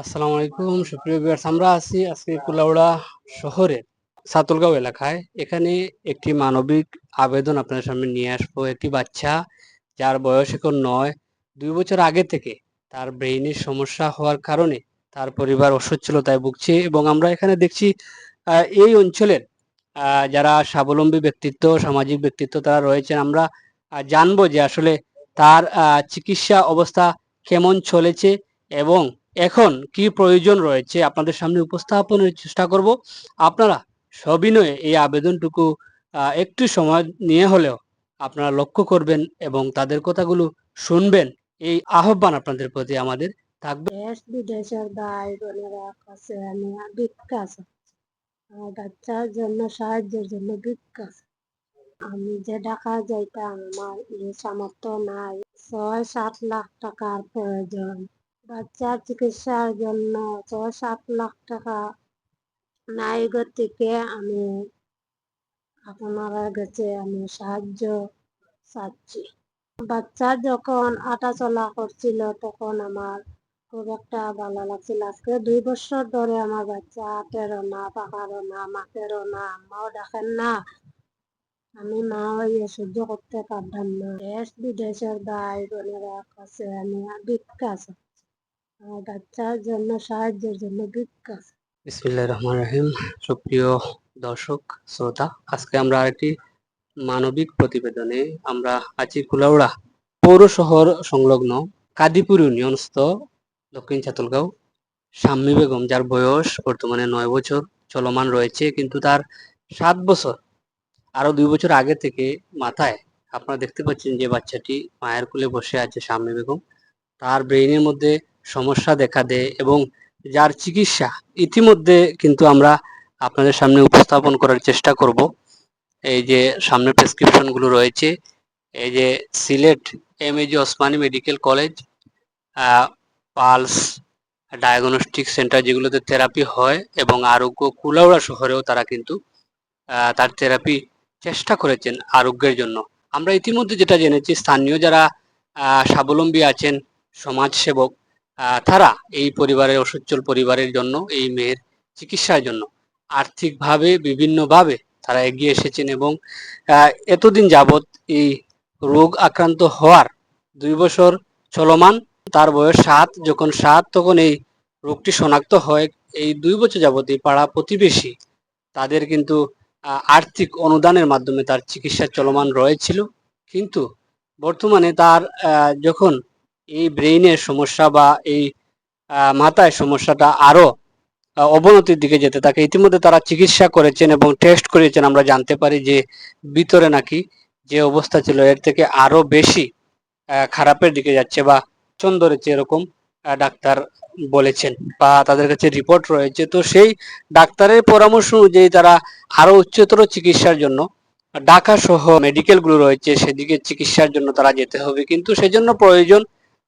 আসসালামু আলাইকুম, সুপ্রিয় ভিউয়ার্স আমরা আছি আজকে কুলাউড়া শহরের সাতুলগাঁও এলাকায়। এখানে একটি মানবিক আবেদন আপনাদের সামনে নিয়ে আসব। একটি বাচ্চা যার বয়স এখন নয়, দুই বছর আগে থেকে তার ব্রেইনের সমস্যা হওয়ার কারণে তার পরিবার অসচ্ছলতায় ভুগছে এবং আমরা এখানে দেখছি এই অঞ্চলের যারা স্বাবলম্বী ব্যক্তিত্ব, সামাজিক ব্যক্তিত্ব তারা রয়েছেন, আমরা জানব যে আসলে তার চিকিৎসা অবস্থা কেমন চলেছে এবং এখন কি প্রয়োজন রয়েছে আপনাদের সামনে উপস্থাপনের চেষ্টা করব। আপনারা সবিনয়ে এই আবেদনটুকু একটু সময় নিয়ে হলেও আপনারা লক্ষ্য করবেন এবং তাদের কথাগুলো শুনবেন। এই আহ্বান আপনাদের প্রতি আমাদের থাকবে। দেশ বিদেশের ভাই বোনেরা কাছে আমি ভিক্ষা। আমার বাচ্চার জন্য, সাহায্যের জন্য ভিক্ষা। আমি যে ঢাকা যাইতাম আমার এই সামর্থ্য নাই। ছয় সাত লাখ টাকার প্রয়োজন। বাচ্চার চিকিৎসার জন্য ছয়, সাত লাখ টাকা নাই থেকে আমি আপনারা কাছে আমি সাহায্য চাচ্ছি। বাচ্চা যখন আটা চলা করছিল, তখন আমার খুব একটা ভালো লাগছিল। আজকে দুই বছর ধরে আমার বাচ্চা হাঁটেরও না পাকারও না মাঠেরও না আম্মাও দেখেন না। আমি মা হয়ে সহ্য করতে পারতাম না। দেশ বিদেশের ভাই বোনেরা কাছে আমি ভিক্ষা বাচ্চার জন্য, সাহায্যের জন্য ভিক্ষা। বিসমিল্লাহ রহমান রহিম। সুপ্রিয় দর্শক, শ্রোতা, আজকে আমরা আরেকটি মানবিক প্রতিবেদনে আমরা আছি কুলাউড়া পৌর শহর সংলগ্ন কাদিপুর ইউনিয়নস্থ দক্ষিণ চাতলগাঁও শাম্মী বেগম, যার বয়স বর্তমানে নয় বছর, চলমান রয়েছে, কিন্তু তার সাত বছর। আরও দুই বছর আগে থেকে মাথায় আপনারা দেখতে পাচ্ছেন যে বাচ্চাটি মায়ের কোলে বসে আছে শাম্মী বেগম। তার ব্রেইনের মধ্যে সমস্যা দেখা দেয় এবং যার চিকিৎসা ইতিমধ্যে কিন্তু আমরা আপনাদের সামনে উপস্থাপন করার চেষ্টা করব। এই যে সামনে প্রেসক্রিপশনগুলো রয়েছে, এই যে Sylhet M A G Osmani medical college pulse diagnostic centre যেগুলোতে থেরাপি হয় এবং আরোগ্য কুলাউড়া শহরেও তারা কিন্তু তার থেরাপি চেষ্টা করেছেন আরোগ্যের জন্য। আমরা ইতিমধ্যে যেটা জেনেছি, স্থানীয় যারা স্বাবলম্বী আছেন, সমাজসেবক তারা এই পরিবারের, অসচ্ছল পরিবারের জন্য, এই মেয়ের চিকিৎসার জন্য আর্থিকভাবে বিভিন্নভাবে তারা এগিয়ে এসেছেন এবং এতদিন যাবৎ এই রোগ আক্রান্ত হওয়ার দুই বছর চলমান। তার বয়স সাত, যখন সাত, তখন এই রোগটি শনাক্ত হয়। এই দুই বছর যাবৎ এই পাড়া প্রতিবেশী তাদের কিন্তু আর্থিক অনুদানের মাধ্যমে তার চিকিৎসা চলমান রয়েছিল। কিন্তু বর্তমানে তার যখন এই ব্রেইনের সমস্যা বা এই মাথায় সমস্যাটা আরও আহ, অবনতির দিকে যেতে থাকে। ইতিমধ্যে তারা চিকিৎসা করেছেন এবং টেস্ট করেছেন। আমরা জানতে পারি যে ভিতরে নাকি যে অবস্থা ছিল এর থেকে আরও বেশি খারাপের দিকে যাচ্ছে বা চন ধরেছে এরকম ডাক্তার বলেছেন বা তাদের কাছে রিপোর্ট রয়েছে। তো সেই ডাক্তারের পরামর্শ অনুযায়ী তারা আরও উচ্চতর চিকিৎসার জন্য ঢাকা সহ মেডিকেলগুলো রয়েছে সেদিকে চিকিৎসার জন্য তারা যেতে হবে। কিন্তু সেজন্য প্রয়োজন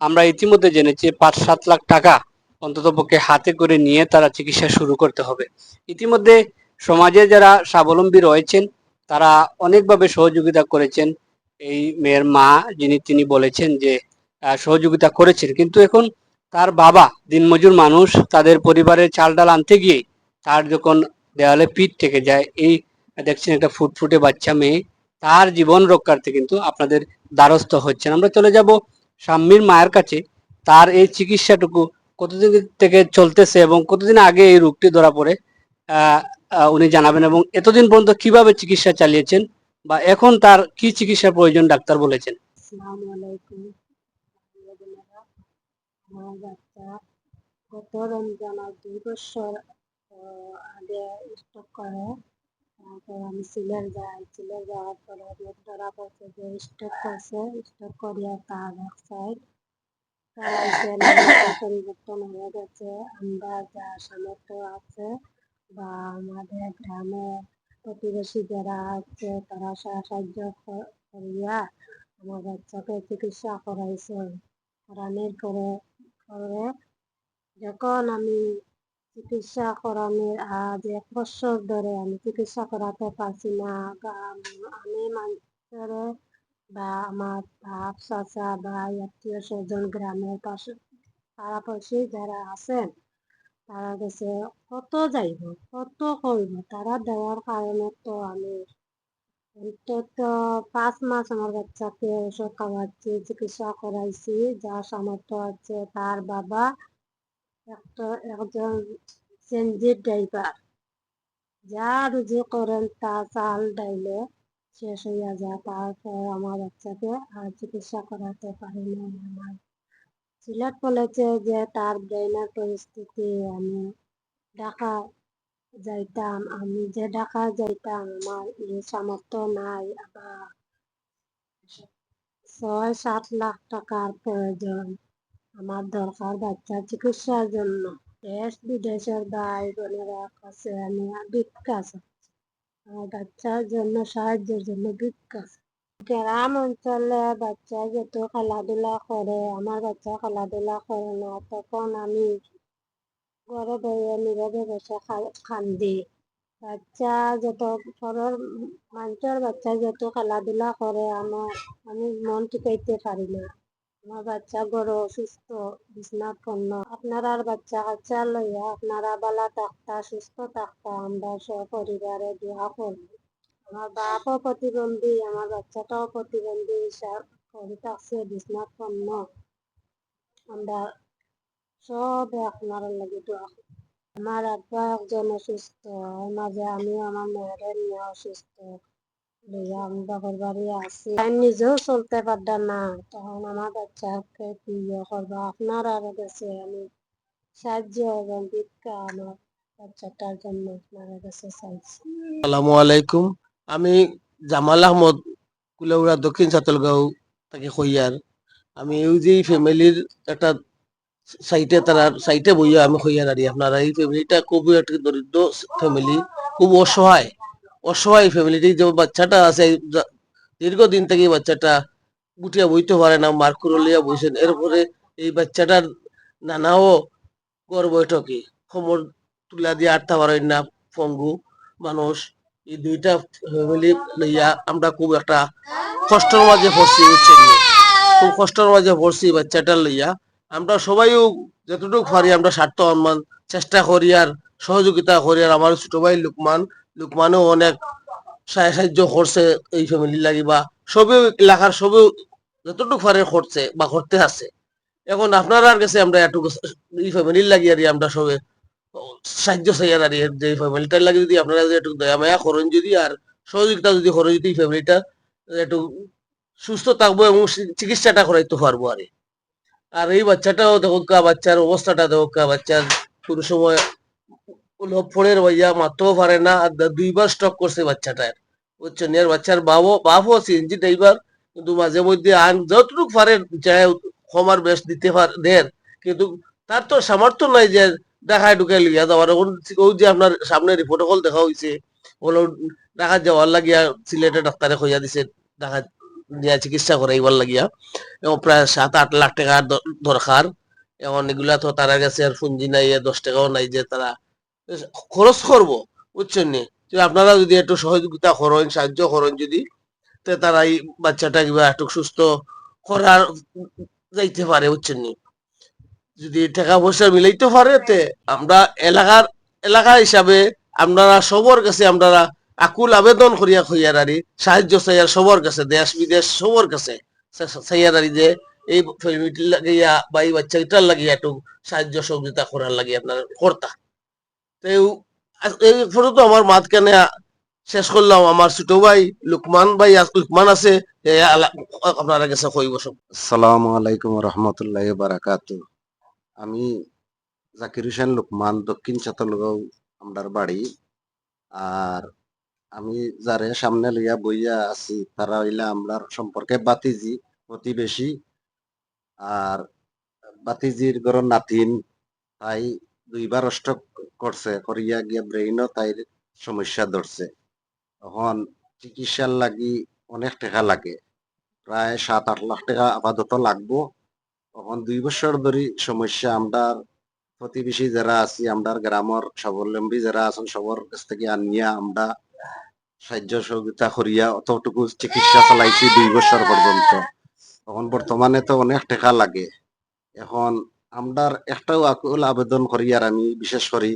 আমরা ইতিমধ্যে জেনেছি পাঁচ সাত লাখ টাকা অন্তত পক্ষে হাতে করে নিয়ে তারা চিকিৎসা শুরু করতে হবে। ইতিমধ্যে সমাজে যারা স্বাবলম্বী রয়েছেন, তারা অনেকভাবে সহযোগিতা করেছেন। এই মেয়ের মা যিনি, তিনি বলেছেন যে সহযোগিতা করেছেন। কিন্তু এখন তার বাবা দিনমজুর মানুষ, তাদের পরিবারের চাল ডাল আনতে গিয়ে তার যখন দেওয়ালে পিঠ থেকে যায়, এই দেখছেন একটা ফুটফুটে বাচ্চা মেয়ে, তার জীবন রক্ষার্থে কিন্তু আপনাদের দ্বারস্থ হচ্ছেন। আমরা চলে যাব স্বামীর মায়ের কাছে তার এই চিকিৎসাটুকু কতদিন থেকে চলতেছে এবং কতদিন আগে এই রোগটি ধরা পড়ে উনি জানাবেন এবং এতদিন পর্যন্ত কীভাবে চিকিৎসা চালিয়েছেন বা এখন তার কি চিকিৎসার প্রয়োজন ডাক্তার বলেছেন? আগে স্টক করে। তারপর আমি সিলেট যাই, সিলেট যাওয়ার পরে আমার ধরা পড়ছে যে স্টক করছে স্টক করিয়া তার এক সাইড পরিবর্তন হয়ে গেছে, আমরা যা সামর্থ্য আছে বা আমাদের গ্রামে প্রতিবেশী যারা আছে, তারা সাহায্য করিয়া আমার বাচ্চাকে চিকিৎসা করাইছে। করানোর পরে পরে যখন আমি চিকিৎসা করানোর আজ এক বছর ধরে আমি চিকিৎসা করাতে পারছি না। আমি মানুষের বা, আমার বাপ, চাচা ভাই আত্মীয় স্বজন গ্রামের পাশে পাড়াপড়শি যারা আছেন, তারা কাছে কত যাইব? কত করব? তারা দেওয়ার কারণে তো আমি অন্তত পাঁচ মাস আমার বাচ্চাকে ওষুধ খাওয়াচ্ছি চিকিৎসা করাইছি। যা সামর্থ্য আছে তার বাবা একটা একজন সেনজির ড্রাইভার। যা রুজি করেন তা চাল ডাইলে শেষ হইয়া যায়। তারপর আমার বাচ্চাকে আর চিকিৎসা করাতে পারি না আমার। সিলেট বলেছে যে তার ব্রেনের পরিস্থিতি আমি ঢাকা যাইতাম, আমি যে ঢাকা যাইতাম আমার এই সামর্থ্য নাই। আবার ছয় সাত লাখ টাকার প্রয়োজন। আমার দরকার বাচ্চার চিকিৎসার জন্য দেশ বিদেশের ভাই বোনেরা কাছে আমি ভিক্ষা। আমার বাচ্চার জন্য, সাহায্যের জন্য ভিক্ষা। গ্রাম অঞ্চলে বাচ্চা যত খেলাধুলা করে, আমার বাচ্চা খেলাধুলা করে না, তখন আমি ঘরে বইয়ে নীরবে বসে কান্দি বাচ্চা যত ঘরের মানুষের বাচ্চা যত খেলাধুলা করে, আমার আমি মন টিকাইতে পারি না আমার বাচ্চা বড় অসুস্থ আপনারা বাচ্চা কাচ্চা লইয়া আপনারা বালা থাকতা সুস্থ থাকতা আমরা সপরিবারে দোয়া করব আমার বাপও প্রতিবন্ধী, আমার বাচ্চাটাও প্রতিবন্ধী করে থাকছে বিছনাপন্ন আমরা সব আপনারা লাগে দোয়া। আমার আব্বা একজন অসুস্থ মাঝে আমিও, আমার মেয়েরে নিয়ে অসুস্থ। লইয়া আমি বাবার বাড়ি আছি। আমি নিজেও চলতে পারতাম না। তখন আমার বাচ্চাকে কি করব? আপনার আরও কাছে আমি সাহায্য এবং ভিক্ষা আমার বাচ্চাটার জন্য আপনার কাছে চাইছি। আসসালামু আলাইকুম। আমি জামাল আহমদ কুলাউড়া দক্ষিণ সাতলগাঁও তাকে কইয়ার আমি এই যে ফ্যামিলির একটা সাইটে তারা সাইটে বইয়া আমি কইয়ার আরি। আপনারা এই ফ্যামিলিটা খুবই একটা দরিদ্র ফ্যামিলি খুব অসহায়। অসহায় ফ্যামিলিটি, যে বাচ্চাটা আছে দীর্ঘদিন থেকে বাচ্চাটা গুটিয়া বইতে পারে না, মার কুরলিয়া বইছেন এরপরে এই বাচ্চাটার নানাও গড় বৈঠকে খবর তুলা দিয়ে আটটা পারেন না, পঙ্গু মানুষ। এই দুইটা ফ্যামিলি লইয়া আমরা খুব একটা কষ্টের মাঝে পড়ছি, বুঝছেন খুব কষ্টের মাঝে পড়ছি বাচ্চাটা লইয়া। আমরা সবাইও যতটুকু পারি আমরা স্বার্থ সম্মান চেষ্টা করি আর সহযোগিতা করি আর আমার ছোট ভাই লুকমান লুকমানও অনেক সাহায্য করছে এই ফ্যামিলি লাগি বা সবেও এলাকার সবেও যতটুকু পারে করছে বা করতে আছে। এখন আপনার কাছে আমরা একটু এই ফ্যামিলির লাগি আর আমরা সবে সাহায্য চাইয়ার আর যে ফ্যামিলিটার লাগে যদি আপনারা যদি একটু দয়া মায়া করেন যদি আর সহযোগিতা যদি করেন যদি এই ফ্যামিলিটা একটু সুস্থ থাকব এবং চিকিৎসাটা করাইতে পারব আর আর এই বাচ্চাটাও দেখো বাচ্চার অবস্থাটা দেখো বাচ্চার কোনো সময় ফোনের ভাইয়া মারতেও পারে না। আর দুইবার স্টক করছে বাচ্চাটার। বুঝছেন এর বাচ্চার বাবু বাপও সিএনজি ড্রাইভার কিন্তু মাঝে মধ্যে আন যতটুকু পারে চায় ক্ষমার বেশ দিতে পারে দেন। কিন্তু তার তো সামর্থ্য নাই যে ঢাকায় ঢুকে লিয়া যাওয়ার। ওই যে আপনার সামনে রিপোর্টকল দেখা হয়েছে বলো ঢাকা যাওয়ার লাগিয়া সিলেটে ডাক্তারে কইয়া দিছে। ঢাকা দিয়া চিকিৎসা করাইবার লাগিয়া। এবং প্রায় সাত, আট লাখ টাকার দরকার। এখন এগুলা তো তারা গেছে আর পুঁজি নাই, দশ টাকাও নাই যে তারা খরচ করব, বুঝছেন নি? যে আপনারা যদি একটু সহযোগিতা করেন, সাহায্য করেন যদি, তে তারা এই বাচ্চাটা কিবা একটু সুস্থ করার যাইতে পারে, বুঝছেন নি? যদি টাকা পয়সা মিলাইতে পারে, তে আমরা এলাকার, এলাকা হিসাবে আপনারা সবার কাছে আপনারা আকুল আবেদন করিয়া খইয়ারারি সাহায্য চাইয়ার সবার কাছে, দেশ বিদেশ সবার কাছে চাইয়ারারি যে এই ফ্যামিলির লাগিয়া বা এই বাচ্চাটার লাগিয়া একটু সাহায্য সহযোগিতা করার লাগে আপনার কর্তা। তো এই- পর্যন্ত আমার মাত কেনে শেষ করলাম আমার ছোট ভাই, লুকমান ভাই লুকমান আছে। আপনারা কাছে কইব সব আসসালামু আলাইকুম রহমতুল্লাহ বারাকাতু আমি জাকির হোসেন, লুকমান, দক্ষিণ চাতলগাঁও আমরার বাড়ি আর আমি যারে সামনে লইয়া বইয়া আছি তারা হইলা আমরার সম্পর্কে বাতিজি প্রতিবেশী আর বাতিজির ঘর নাতিন, তাই দুইবার অষ্টক করছে, করিয়া গিয়া ব্রেইনও তাই সমস্যা ধরছে। তখন চিকিৎসার লাগি অনেক টাকা লাগে, প্রায় সাত, আট লাখ টাকা আপাতত লাগবো। তখন দুই বছর ধরে সমস্যা আমরা প্রতিবেশী যারা আছি আমরা গ্রামের স্বাবলম্বী যারা আছেন, সবার কাছ থেকে আনিয়া আমরা সাহায্য সহযোগিতা করিয়া অতটুকু চিকিৎসা চালাইছি দুই বছর পর্যন্ত। তখন বর্তমানে তো অনেক টাকা লাগে। এখন আমরার একটাও আকুল আবেদন করি আর আমি বিশেষ করি,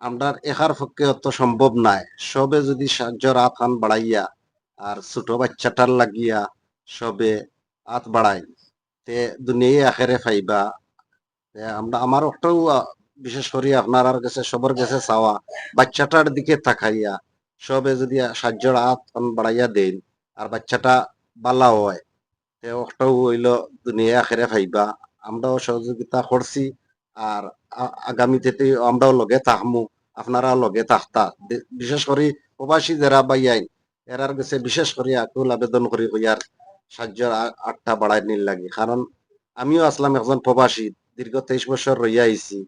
আমরার একার পক্ষে অত সম্ভব নাই। সবে যদি সাহায্যর হাত হান বাড়াইয়া আর ছোট বাচ্চাটার লাগিয়া সবে হাত বাড়াই, তে দুনিয়ায় আখেরে ফাইবা তে আমরা, আমার একটাও বিশেষ করে আপনার কাছে, সবার কাছে চাওয়া, বাচ্চাটার দিকে তাকাইয়া সবে যদি সাহায্যর হাত বাড়াইয়া দেন আর বাচ্চাটা বালা হয় তে একটাও হইল দুনিয়ায় আখেরে ফাইবা আমরাও সহযোগিতা করছি, আর আ- আগামীতে আমরাও লগে থাকমু, আপনারা লগে থাকতা। বিশেষ করে প্রবাসী যারা বাইয়াই এরার কাছে বিশেষ করে আকুল আবেদন করি হইয়ার সাহায্যের আটটা বাড়াই নিল লাগে। কারণ আমিও আসলাম একজন প্রবাসী, দীর্ঘ তেইশ বছর রইয়া আইছি।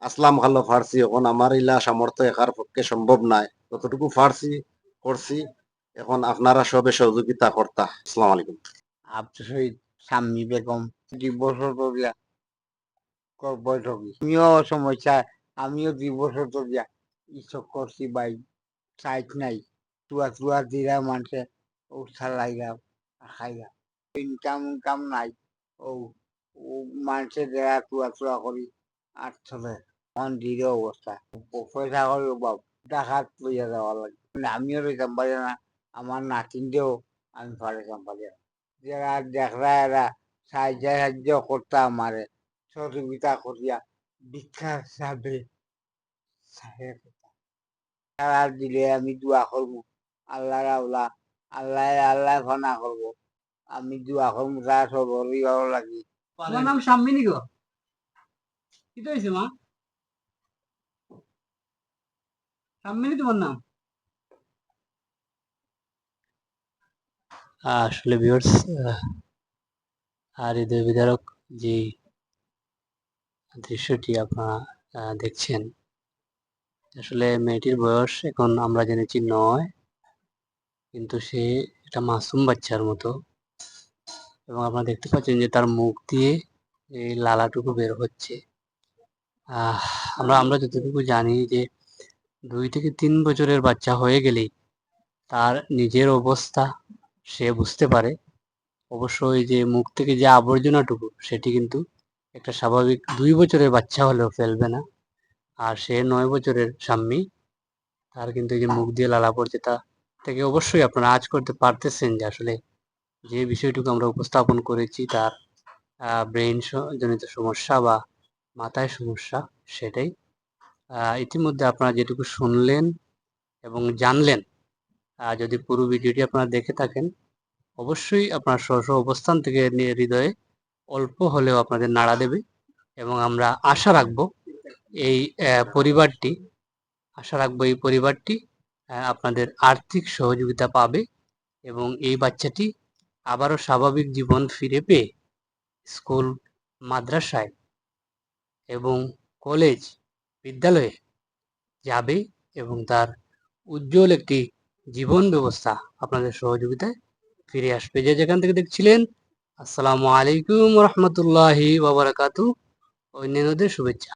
আসলাম ভালো ফার্সি, এখন আমার ইলা সামর্থ্য একার পক্ষে সম্ভব নাই। ততটুকু ফার্সি করছি, এখন আপনারা সবে সহযোগিতা করতা। আসসালামু আলাইকুম। আব্দুল শহীদ শাম্মী বেগম। ধরিয়া বৈঠকি আমিও সমস্যা ইসব করছি বাই সাইট নাই। মানুষে খাইগা। ইনকাম ইনকাম নাই, ও তুয়া করি আর চলে। মন্দির অবস্থা পয়সা করি অভাব লাগে। মানে আমিও রইতাম পারি না আমার নাতিনদেও আমি পারিতাম পারি না যারা দেখরা এরা সাহায্য করতে আমারে। সহযোগিতা করিয়া ভিক্ষা হিসাবে সাহায্য দিলে আমি দোয়া করব। আল্লাহ রাউলা আল্লাহ আল্লাহ ঘনা করব। আমি দোয়া করব তারা সবরই ভালো লাগি। তোমার নাম শাম্মিনী গো? কি তো হয়েছে মা? শাম্মিনী তোমার নাম? আসলে ভিউয়ার্স আর হৃদয় বিদারক যে দৃশ্যটি আপনারা দেখছেন, আসলে মেয়েটির বয়স এখন আমরা জেনেছি নয়, কিন্তু সে একটা মাসুম বাচ্চার মতো। এবং আপনারা দেখতে পাচ্ছেন যে তার মুখ দিয়ে এই লালাটুকু বের হচ্ছে। আমরা আমরা যতটুকু জানি যে দুই থেকে তিন বছরের বাচ্চা হয়ে গেলেই তার নিজের অবস্থা সে বুঝতে পারে। অবশ্যই যে মুখ থেকে যে আবর্জনাটুকু, সেটি কিন্তু একটা স্বাভাবিক দুই বছরের বাচ্চা হলেও ফেলবে না। আর সে নয় বছরের স্বামী, তার কিন্তু এই যে মুখ দিয়ে লালা পড়ছে, তা থেকে অবশ্যই আপনারা আজ করতে পারতেছেন যে আসলে যে বিষয়টুকু আমরা উপস্থাপন করেছি, তার ব্রেইন জনিত সমস্যা বা মাথায় সমস্যা, সেটাই। ইতিমধ্যে আপনারা যেটুকু শুনলেন এবং জানলেন যদি পুরো ভিডিওটি আপনারা দেখে থাকেন অবশ্যই আপনার স্ব অবস্থান থেকে নিয়ে হৃদয়ে অল্প হলেও আপনাদের নাড়া দেবে এবং আমরা আশা রাখব এই পরিবারটি, আশা রাখব এই পরিবারটি আপনাদের আর্থিক সহযোগিতা পাবে এবং এই বাচ্চাটি আবারও স্বাভাবিক জীবন ফিরে পেয়ে স্কুল, মাদ্রাসায় এবং কলেজ, বিদ্যালয়ে যাবে এবং তার উজ্জ্বল একটি জীবন ব্যবস্থা আপনাদের সহযোগিতায় ফিরে আসবে। যে যেখান থেকে দেখছিলেন আসসালামু আলাইকুম রহমতুল্লাহি বাবরাকাতু অন্যান্যদের শুভেচ্ছা।